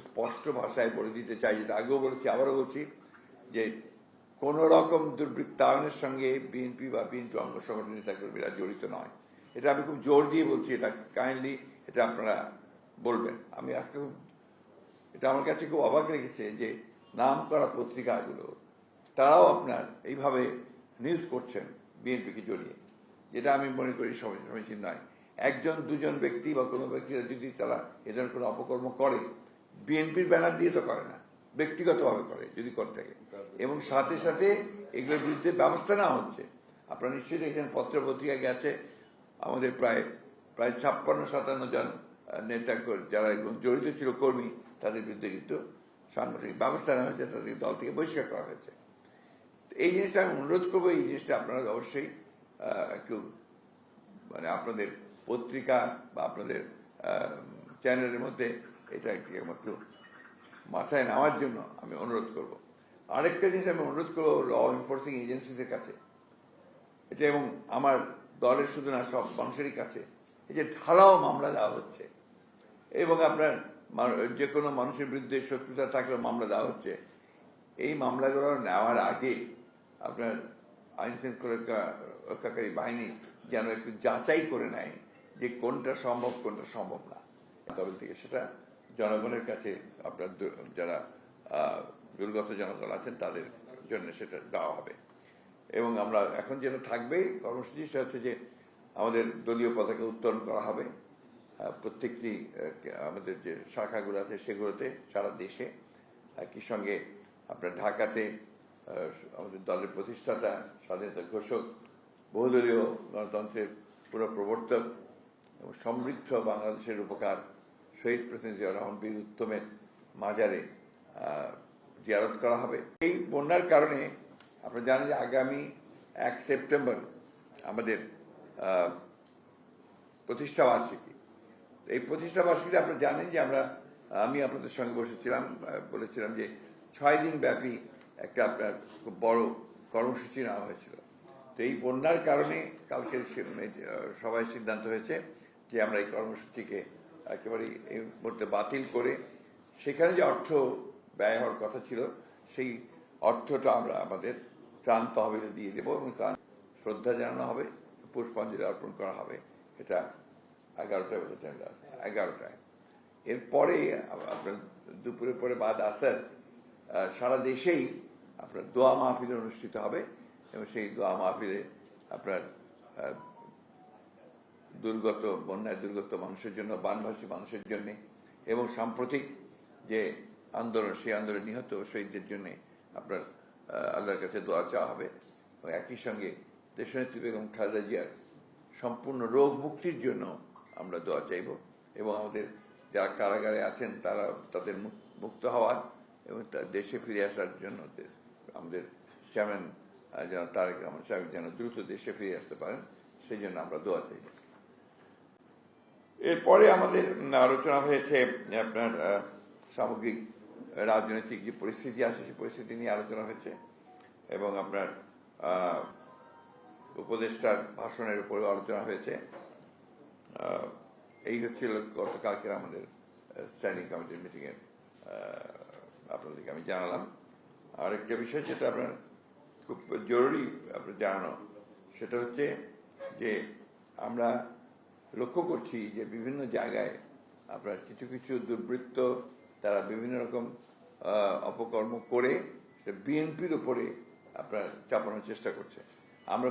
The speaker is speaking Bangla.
স্পষ্ট ভাষায় বলে দিতে চাই, যেটা আগেও বলেছি, আবারও বলছি, যে কোন রকম দুর্বৃত্তায়নের সঙ্গে বিএনপি বা বিএনপি অঙ্গ সংগঠন নেতাকর্মীরা জড়িত নয়। এটা আমি খুব জোর দিয়ে বলছি, এটা কাইন্ডলি এটা আপনারা বলবেন। আমি আজকে খুব, এটা আমার কাছে খুব অবাক রেখেছে যে নাম করা পত্রিকাগুলো, তারাও আপনার এইভাবে নিউজ করছেন বিএনপিকে জড়িয়ে, যেটা আমি মনে করি সমী- সমীচীন নয় একজন, দুজন ব্যক্তি বা কোনো ব্যক্তিরা যদি তারা এ ধরনের কোনো অপকর্ম করে বিএনপির ব্যানার দিয়ে তো করে না, ব্যক্তিগতভাবে করে, যদি করে থাকে। এবং সাথে সাথে এগুলোর বিরুদ্ধে ব্যবস্থা নেওয়া হচ্ছে। আপনারা নিশ্চয়ই দেখেছেন পত্র পত্রিকায় গেছে, আমাদের প্রায় প্রায় ছাপ্পান্ন, সাতান্ন জন নেতা যারা জড়িত ছিল কর্মী, তাদের বিরুদ্ধে কিন্তু সাংগঠনিক ব্যবস্থা নেওয়া হয়েছে তাদের দল থেকে বহিষ্কার করা হয়েছে। এই জিনিসটা আমি অনুরোধ করব, এই জিনিসটা আপনারা অবশ্যই একটু মানে আপনাদের পত্রিকা বা আপনাদের চ্যানেলের মধ্যে এটা একটু একটু মাথায় নেওয়ার জন্য আমি অনুরোধ করব। আরেকটা জিনিস আমি অনুরোধ করব ল এনফোর্সিং এজেন্সিসের কাছে। এটা এবং আমার দলের শুধু না, সব মানুষেরই কাছে। এই যে ঢালাও মামলা দেওয়া হচ্ছে এবং আপনার যে কোনো মানুষের বিরুদ্ধে শত্রুতা থাকলেও মামলা দেওয়া হচ্ছে। এই মামলাগুলো নেওয়ার আগে আপনার আইন শৃঙ্খলা রক্ষাকারী বাহিনী যেন একটু যাচাই করে নেয় যে কোনটা সম্ভব কোনটা সম্ভব না। তবে থেকে সেটা জনগণের কাছে আপনার যারা দুর্গত জনগণ আছেন, তাদের জন্য সেটা দেওয়া হবে। এবং আমরা এখন যেটা থাকবে কর্মসূচি, সেটা হচ্ছে যে আমাদের দলীয় পতাকা উত্তোলন করা হবে। প্রত্যেকটি আমাদের যে শাখাগুলো আছে, সেগুলোতে সারা দেশে একই সঙ্গে আপনার ঢাকাতে আমাদের দলের প্রতিষ্ঠাতা, স্বাধীনতা ঘোষক, বহুদলীয় গণতন্ত্রের পুরো প্রবর্তক এবং সমৃদ্ধ বাংলাদেশের উপকার শহীদ প্রেসিডেন্ট জিয়া রহমান বীর উত্তমের মাজারে জিয়ারত করা হবে। এই বন্যার কারণে আপনারা জানেন যে আগামী এক সেপ্টেম্বর আমাদের প্রতিষ্ঠা বার্ষিকী। এই প্রতিষ্ঠা বার্ষিকীতে আপনারা জানেন যে আমরা আমি আপনাদের সঙ্গে বসেছিলাম বলেছিলাম যে ছয় দিন ব্যাপী একটা আপনার খুব বড় কর্মসূচি নেওয়া হয়েছিল। তো এই বন্যার কারণে কালকে সে- আহ, সবাই সিদ্ধান্ত হয়েছে যে আমরা এই কর্মসূচিকে একেবারে এই মুহূর্তে বাতিল করে, সেখানে যে অর্থ ব্যয় হওয়ার কথা ছিল, সেই অর্থটা আমরা আমাদের ত্রাণ তহবিলে দিয়ে দেবো এবং ত্রাণ শ্রদ্ধা জানানো হবে, পুষ্পাঞ্জলি অর্পণ করা হবে। এটা এগারোটায় টাইম এগারোটায়। এরপরে আপনার দুপুরের পরে বাদ আসার সারা দেশেই আপনার দোয়া মাহফিল অনুষ্ঠিত হবে এবং সেই দোয়া মাহফিলে আপনার দুর্গত, বন্যায় দুর্গত মানুষের জন্য, বানভাসী মানুষের জন্য এবং সাম্প্রতিক যে আন্দোলন, সেই আন্দোলনে নিহত শহীদদের জন্য আপনার আল্লাহর কাছে দোয়া চাওয়া হবে। এবং একই সঙ্গে দেশনেত্রী বেগম খালেদা জিয়ার সম্পূর্ণ রোগ মুক্তির জন্য আমরা দোয়া চাইব এবং আমাদের যারা কারাগারে আছেন তারা তাদের মুক- মুক্ত হওয়ার এবং দেশে ফিরে আসার জন্য আমাদের চেয়ারম্যান যেন তারেক রহমান সাহেব যেন দ্রুত দেশে ফিরে আসতে পারেন, সেই জন্য আমরা দোয়া চাইব। এরপরে আমাদের আলোচনা হয়েছে আপনার সামগ্রিক রাজনৈতিক যে পরিস্থিতি আছে, সেই পরিস্থিতি নিয়ে আলোচনা হয়েছে এবং আপনার উপদেষ্টার ভাষণের উপরে আলোচনা হয়েছে। এই হচ্ছিল গতকালকের আমাদের স্ট্যান্ডিং কমিটির মিটিংয়ের আপনাদেরকে আমি জানালাম। আরেকটা বিষয় যেটা আপনার খুব জরুরি আপনার জানানো, সেটা হচ্ছে যে আমরা লক্ষ্য করছি যে বিভিন্ন জায়গায় আপনার কিছু কিছু দুর্বৃত্ত তারা বিভিন্ন রকম অপকর্ম করে বিএনপির উপরে আপনার চাপানোর চেষ্টা করছে। আমরা